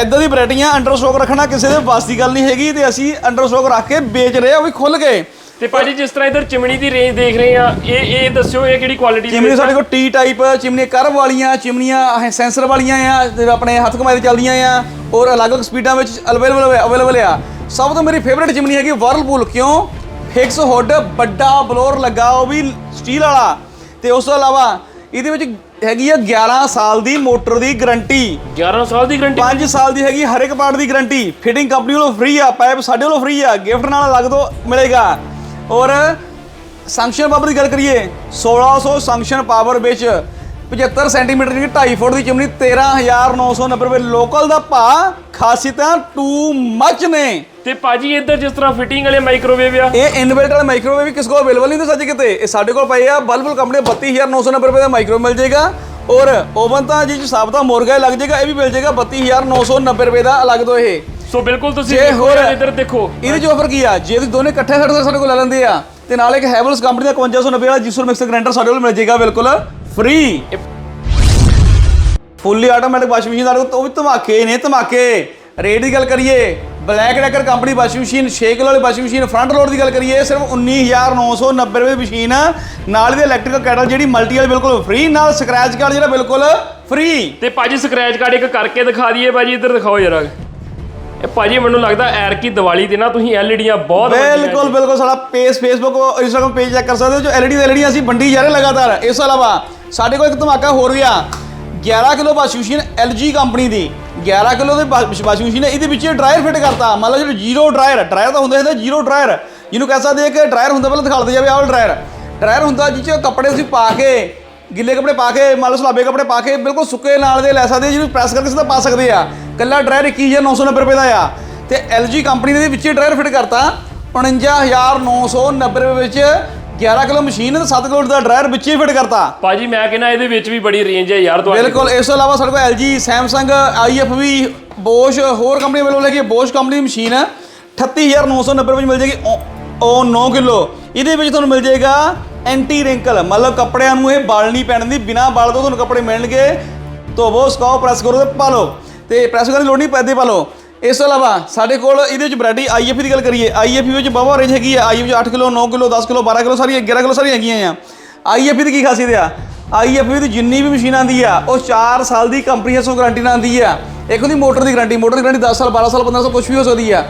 ਇਦਾਂ ਦੀ ਵੈਰਾਈਟੀਆਂ ਅੰਡਰ ਸਟਾਕ ਰੱਖਣਾ ਕਿਸੇ ਦੇ ਵਾਸ ਦੀ ਗੱਲ ਨਹੀਂ ਹੈਗੀ। ਤੇ ਅਸੀਂ ਅੰਡਰ ਸਟਾਕ ਰੱਖ ਕੇ ਵੇਚ ਰਹੇ ਆ, ਉਹ ਵੀ ਖੁੱਲ ਕੇ। ਤੇ ਭਾਜੀ ਜਿਸ ਤਰ੍ਹਾਂ ਇੱਧਰ ਚਿਮਣੀ ਦੀ ਰੇਂਜ ਦੇਖ ਰਹੇ ਆ ਇਹ ਇਹ ਦੱਸਿਓ ਇਹ ਕਿਹੜੀ ਕੁਆਲਿਟੀ ਦੀ ਚਿਮਨੀ ਸਾਡੇ ਕੋਲ ਟੀ ਟਾਈਪ ਚਿਮਨੀ ਕਰਵ ਵਾਲੀਆਂ ਚਿਮਨੀਆਂ ਸੈਂਸਰ ਵਾਲੀਆਂ ਆ ਆਪਣੇ ਹੱਥ ਕਮਾਈ ਤੇ ਚੱਲਦੀਆਂ ਆ ਔਰ ਅਲੱਗ-ਅਲੱਗ ਸਪੀਡਾਂ ਵਿੱਚ ਅਵੇਲੇਬਲ ਅਵੇਲੇਬਲ ਆ। ਸਭ ਤੋਂ ਮੇਰੀ ਫੇਵਰਿਟ ਚਿਮਨੀ ਹੈਗੀ ਵਰਲਪੂਲ ਕਿਉਂ? ਫਿਕਸ ਹੁੱਡ ਵੱਡਾ ਬਲੋਰ ਲੱਗਾ ਉਹ ਵੀ ਸਟੀਲ ਵਾਲਾ। ਤੇ ਉਸ ਤੋਂ ਇਲਾਵਾ ਇਹਦੇ ਵਿੱਚ ਹੈਗੀ ਆ 11 ਸਾਲ ਦੀ ਮੋਟਰ ਦੀ ਗਾਰੰਟੀ 11 ਸਾਲ ਦੀ ਗਾਰੰਟੀ 5 ਸਾਲ ਦੀ ਹੈਗੀ ਹਰ ਇੱਕ ਪਾਰਟ ਦੀ ਗਾਰੰਟੀ ਫਿਟਿੰਗ ਕੰਪਨੀ ਵੱਲੋਂ ਫ੍ਰੀ ਆ ਪਾਈਪ ਸਾਡੇ ਵੱਲੋਂ ਫ੍ਰੀ ਆ ਗਿਫਟ ਨਾਲ ਅਲੱਗ ਤੋਂ ਮਿਲੇਗਾ। ਔਰ ਸੰਕਸ਼ਨ ਪਾਵਰ ਦੀ ਗੱਲ ਕਰੀਏ 1600 ਸੰਕਸ਼ਨ ਪਾਵਰ ਵਿੱਚ 75 ਸੈਂਟੀਮੀਟਰ ਦੀ 2.5 ਫੁੱਟ ਦੀ ਚਿਮਨੀ 13990 ਰੁਪਏ ਲੋਕਲ ਦਾ ਭਾ ਖਾਸੀਅਤਾਂ ਟੂ ਮੱਚ ਨੇ। ਤੇ ਭਾਜੀ ਇੱਧਰ ਜਿਸ ਤਰ੍ਹਾਂ ਫਿਟਿੰਗ ਵਾਲੇ ਮਾਈਕ੍ਰੋਵੇਵ ਆ। ਇਹ ਇਨਵਰਟਰ ਵਾਲਾ ਮਾਈਕ੍ਰੋਵੇਵ ਵੀ ਕਿਸ ਕੋਲ ਅਵੇਲੇਬਲ ਨਹੀਂ ਹੁੰਦਾ ਸੱਚ ਕਿਤੇ ਇਹ ਸਾਡੇ ਕੋਲ ਪਏ ਆ ਬਲਬਲ ਕੰਪਨੀ 32990 ਰੁਪਏ ਦਾ ਮਾਈਕ੍ਰੋ ਮਿਲ ਜਾਏਗਾ। ਔਰ ਓਵਨ ਤਾਂ ਜੀ ਸਾਬਤਾ ਮੁਰਗਾ ਲੱਗ ਜਾਏਗਾ ਇਹ ਵੀ ਮਿਲ ਜਾਏਗਾ 32990 ਰੁਪਏ ਦਾ ਅਲੱਗ ਤੋਂ ਇਹ। ਸੋ ਬਿਲਕੁਲ ਤੁਸੀਂ ਜੇ ਹੋਰ- ਇੱਧਰ ਦੇਖੋ। ਇਹਦੇ ਚ ਆਫਰ ਕੀ ਆ? ਜੇ ਤੁਸੀਂ ਦੋਨੇ ਇਕੱਠੇ ਸਾਡੇ ਸਾਡੇ ਕੋਲ ਲੈ ਲੈਂਦੇ ਆ। ਤੇ ਨਾਲ ਇੱਕ ਹੈਵਲਸ ਕੰਪਨੀ ਦਾ 5590 ਵਾਲਾ ਜਿਸਰ ਮਿਕਸਰ ਗ੍ਰਾਈਂਡਰ ਸਾਡੇ ਕੋਲ ਮਿਲ ਜਾਏਗਾ ਬਿਲਕੁਲ free fully automatic washing machine ਸਾਡੇ ਕੋਲ ਉਹ ਵੀ ਧਮਾਕੇ ਨੇ ਧਮਾਕੇ। ਰੇਟ ਦੀ ਗੱਲ ਕਰੀਏ Black Decker company washing machine 6 kilo ਵਾਲੀ ਵਾਸ਼ਿੰਗ ਮਸ਼ੀਨ ਫਰੰਟ ਲੋਡ ਦੀ ਗੱਲ ਕਰੀਏ ਸਿਰਫ 19990 ਰੁਪਏ ਦੀ ਮਸ਼ੀਨ ਨਾਲ ਇਹਦੇ ਇਲੈਕਟ੍ਰੀਕਲ ਕੈਟਲ ਜਿਹੜੀ ਮਲਟੀ ਵਾਲੀ ਬਿਲਕੁਲ ਫ੍ਰੀ ਨਾਲ ਸਕ੍ਰੈਚ ਕਾਰਡ ਜਿਹੜਾ ਬਿਲਕੁਲ ਫ੍ਰੀ ਤੇ ਭਾਜੀ ਸਕ੍ਰੈਚ ਕਾਰਡ ਇੱਕ ਕਰਕੇ ਦਿਖਾ ਦਈਏ ਭਾਜੀ ਇੱਧਰ ਦਿਖਾਓ ਜਰਾ। ਇਹ ਭਾਜੀ, ਮੈਨੂੰ ਲੱਗਦਾ ਐਰ ਕੀ ਦੀਵਾਲੀ ਦੇ ਨਾ ਤੁਸੀਂ ਐਲਈਡੀਆਂ ਬਹੁਤ ਬਿਲਕੁਲ ਬਿਲਕੁਲ ਸਾਡਾ page Facebook Instagram page check ਕਰ ਸਕਦੇ ਹੋ, ਜੋ ਐਲਈਡੀ ਦੇ ਐਲਈਡੀ ਅਸੀਂ ਵੰਡੀ ਜਾ ਰਹੇ ਲਗਾਤਾਰ। ਇਸ ਤੋਂ ਇਲਾਵਾ, ਸਾਡੇ ਕੋਲ ਇੱਕ ਧਮਾਕਾ ਹੋਰ ਵੀ ਆ। 11 kilo washing machine LG company ਦੀ। 11 ਕਿਲੋ ਦੀ ਵਾਸ਼ਿੰਗ ਮਸ਼ੀਨ ਹੈ, ਇਹਦੇ ਵਿੱਚ ਡਰਾਇਰ ਫਿਟ ਕਰਤਾ। ਮੰਨ ਲਓ ਜਿਹੜਾ ਜ਼ੀਰੋ ਡਰਾਇਰ ਡਰਾਇਰ ਤਾਂ ਹੁੰਦਾ ਇਹਦਾ ਜ਼ੀਰੋ ਡਰਾਇਰ। ਜਿਹਨੂੰ ਕਹਿ ਸਕਦੇ ਕਿ ਡਰਾਇਰ ਹੁੰਦਾ, ਪਹਿਲਾਂ ਦਿਖਾ ਦਿੰਦੇ ਜਾਵੇ ਆਹ ਡਰਾਇਰ। ਡਰਾਇਰ ਹੁੰਦਾ ਜਿਹ 'ਚ ਕੱਪੜੇ ਤੁਸੀਂ ਪਾ ਕੇ, ਗਿੱਲੇ ਕੱਪੜੇ ਪਾ ਕੇ, ਮੰਨ ਲਓ ਸਲਾਬੇ ਕੱਪੜੇ ਪਾ ਕੇ, ਬਿਲਕੁਲ ਸੁੱਕੇ ਨਾਲ ਦੇ ਲੈ ਸਕਦੇ ਜਿਹਨੂੰ ਪ੍ਰੈਸ ਕਰਕੇ ਸਿੱਧਾ ਪਾ ਸਕਦੇ ਆ। ਕੱਲਾ ਡਰਾਇਰ 21990 ਰੁਪਏ ਦਾ ਆ। ਤੇ LG ਕੰਪਨੀ ਦੇ ਵਿੱਚ ਡਰਾਇਰ ਫਿੱਟ ਕਰਤਾ। 49990 ਰੁਪਏ ਵਿੱਚ 11 ਕਿਲੋ ਮਸ਼ੀਨ ਤੇ 7 ਕਿਲੋ ਦਾ ਡਰਾਇਰ ਵਿੱਚ ਹੀ ਫਿੱਟ ਕਰਤਾ। ਭਾਜੀ ਮੈਂ ਕਹਿੰਦਾ ਇਹਦੇ ਵਿੱਚ ਵੀ ਬੜੀ ਰੇਂਜ ਹੈ ਯਾਰ ਤੁਹਾਡੀ। ਬਿਲਕੁਲ ਇਸ ਤੋਂ ਇਲਾਵਾ ਸਾਡੇ ਕੋਲ LG Samsung IFV Bosch ਹੋਰ ਕੰਪਨੀ ਅਵੇਲੇਬਲ ਹੈਗੀ Bosch ਕੰਪਨੀ ਦੀ ਮਸ਼ੀਨ 38990 ਰੁਪਏ ਵਿੱਚ ਮਿਲ ਜਾਏਗੀ ਉਹ- ਉਹ 9 ਕਿਲੋ। ਇਹਦੇ ਵਿੱਚ ਤੁਹਾਨੂੰ ਮਿਲ ਜਾਏਗਾ ਐਂਟੀ ਰਿੰਕਲ ਮਤਲਬ ਕੱਪੜਿਆਂ ਨੂੰ ਇਹ ਬਾਲ ਨਹੀਂ ਪੈਣ ਦੀ ਬਿਨਾ ਬਾਲ ਤੋਂ ਤੁਹਾਨੂੰ ਕੱਪੜੇ ਮਿਲਣਗੇ। ਧੋਵੋ ਸੁਕਾਓ ਪ੍ਰੈਸ ਕਰੋ ਤੇ ਪਾ ਲਓ। ਤੇ ਪ੍ਰੈਸ ਕਰਨ ਦੀ ਲੋੜ ਨਹੀਂ ਪੈਦੇ ਪਾ ਲਓ। ਇਸ ਤੋਂ ਇਲਾਵਾ ਸਾਡੇ ਕੋਲ ਇਹਦੇ ਵਿੱਚ ਵੈਰਾਈਟੀ ਆਈਐਫ ਦੀ ਗੱਲ ਕਰੀਏ। ਆਈਐਫ ਵਿੱਚ ਬਾਵਾ ਰੇਂਜ ਹੈਗੀ ਆ। ਆਈਐਫ ਵਿੱਚ 8 ਕਿਲੋ 9 ਕਿਲੋ 10 ਕਿਲੋ 12 ਕਿਲੋ ਸਾਰੀਆਂ 11 ਕਿਲੋ ਸਾਰੀਆਂ ਹੈਗੀਆਂ ਆ। ਆਈਐਫ ਦੀ ਕੀ ਖਾਸੀਅਤ ਆ? ਆਈਐਫ ਦੀ ਜਿੰਨੀ ਵੀ ਮਸ਼ੀਨ ਆਂਦੀ ਆ, ਉਹ 4 ਸਾਲ ਦੀ ਕੰਪਰੀਹੈਂਸਿਵ ਗਾਰੰਟੀ ਨਾਲ ਆਂਦੀ ਆ। ਇੱਕ ਉਹਦੀ ਮੋਟਰ ਦੀ ਗਾਰੰਟੀ ਮੋਟਰ ਦੀ ਗਾਰੰਟੀ 10 ਸਾਲ 12 ਸਾਲ 15 ਸਾਲ ਕੁਝ ਵੀ ਹੋ ਸਕਦੀ ਆ।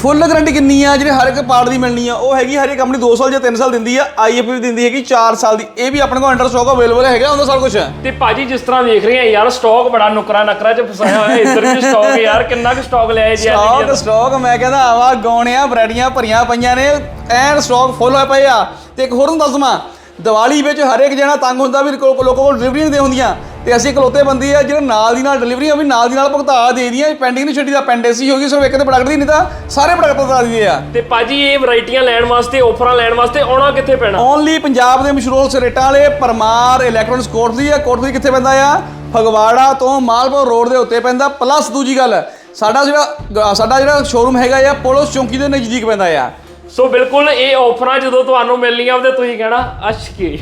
ਫੁੱਲ ਗਾਰੰਟੀ ਕਿੰਨੀ ਆ ਜਿਹੜੇ ਹਰ ਇੱਕ ਪਾਰਟ ਦੀ ਮਿਲਣੀ ਆ ਉਹ ਹੈਗੀ ਹਰ ਇੱਕ ਕੰਪਨੀ 2 ਸਾਲ ਜਾਂ 3 ਸਾਲ ਦਿੰਦੀ ਆ ਆਈਐਫ ਵੀ ਦਿੰਦੀ ਹੈਗੀ 4 ਸਾਲ ਦੀ। ਇਹ ਵੀ ਆਪਣੇ ਕੋਲ ਅੰਡਰ ਸਟਾਕ ਅਵੇਲੇਬਲ ਹੈਗਾ ਉਹਦਾ ਸਾਰਾ ਕੁਝ ਤੇ ਭਾਜੀ ਜਿਸ ਤਰ੍ਹਾਂ ਵੇਖ ਰਹੇ ਆ ਯਾਰ ਸਟਾਕ ਬੜਾ ਨੁਕਰਾ ਨਕਰਾ ਚ ਫਸਾਇਆ ਹੋਇਆ ਇੱਧਰ ਵੀ ਸਟਾਕ ਯਾਰ ਕਿੰਨਾ ਕੁ ਸਟਾਕ ਲਿਆਏ ਜੀ ਸਟਾਕ LED ਸਟਾਕ ਮੈਂ ਕਹਿੰਦਾ ਆਵਾ ਗੌਣਿਆ ਬਰੈਡੀਆਂ ਭਰੀਆਂ ਪਈਆਂ ਨੇ ਐਨ ਸਟਾਕ ਫੁੱਲ ਹੋਏ ਪਏ ਆ। ਤੇ ਇੱਕ ਹੋਰ ਤੁਹਾਨੂੰ ਦੱਸ ਦਵਾਂ ਦੀਵਾਲੀ ਵਿੱਚ ਹਰ ਇੱਕ ਜਣਾ ਤੰਗ ਹੁੰਦਾ ਵੀ ਲੋਕਾਂ ਕੋਲ ਡਿਲੀਵਰੀ ਨਹੀਂ ਦੇ ਹੁੰਦੀਆਂ। ਤੇ ਅਸੀਂ ਇਕਲੌਤੇ ਬੰਦੇ ਆ ਜਿਹੜੇ ਨਾਲ ਦੀ ਨਾਲ ਡਿਲੀਵਰੀ ਆ ਵੀ ਨਾਲ ਦੀ ਨਾਲ ਭੁਗਤਾ ਦੇ ਦੀਆਂ ਪੈਂਡਿੰਗ ਨਹੀਂ ਛੱਡੀ ਦਾ ਪੈਂਡੈਂਸੀ ਹੋ ਗਈ ਸਿਰਫ ਇੱਕ ਤੇ ਪ੍ਰੋਡਕਟ ਦੀ ਨਹੀਂ ਤਾਂ ਸਾਰੇ ਪ੍ਰੋਡਕਟ ਭੁਗਤਾ ਦਈਦੇ ਆ। ਤੇ ਭਾਜੀ ਇਹ ਵੈਰਾਈਟੀਆਂ ਲੈਣ ਵਾਸਤੇ ਆਫਰਾਂ ਲੈਣ ਵਾਸਤੇ ਆਉਣਾ ਕਿੱਥੇ ਪੈਣਾ? ਓਨਲੀ ਪੰਜਾਬ ਦੇ ਮਸ਼ਹੂਰ ਰੇਟਾਂ ਵਾਲੇ ਪਰਮਾਰ ਇਲੈਕਟ੍ਰੋਨਿਕਸ ਕੋਟਲੀ ਆ। ਕੋਟਲੀ ਕਿੱਥੇ ਪੈਂਦਾ ਆ? ਫਗਵਾੜਾ ਤੋਂ ਮਾਲਪੁਰ ਰੋਡ ਦੇ ਉੱਤੇ ਪੈਂਦਾ। ਪਲੱਸ ਦੂਜੀ ਗੱਲ ਸਾਡਾ ਜਿਹੜਾ ਸਾਡਾ ਜਿਹੜਾ ਸ਼ੋਰੂਮ ਹੈਗਾ ਆ ਪੁਲਿਸ ਚੌਂਕੀ ਦੇ ਨਜ਼ਦੀਕ ਪੈਂਦਾ ਆ। ਸੋ ਬਿਲਕੁਲ ਇਹ ਆਫਰਾਂ ਜਦੋਂ ਤੁਹਾਨੂੰ ਮਿਲਣੀਆਂ ਉਹਦੇ ਤੁਸੀਂ ਕਹਿਣਾ ਅਸ਼ਕੇ।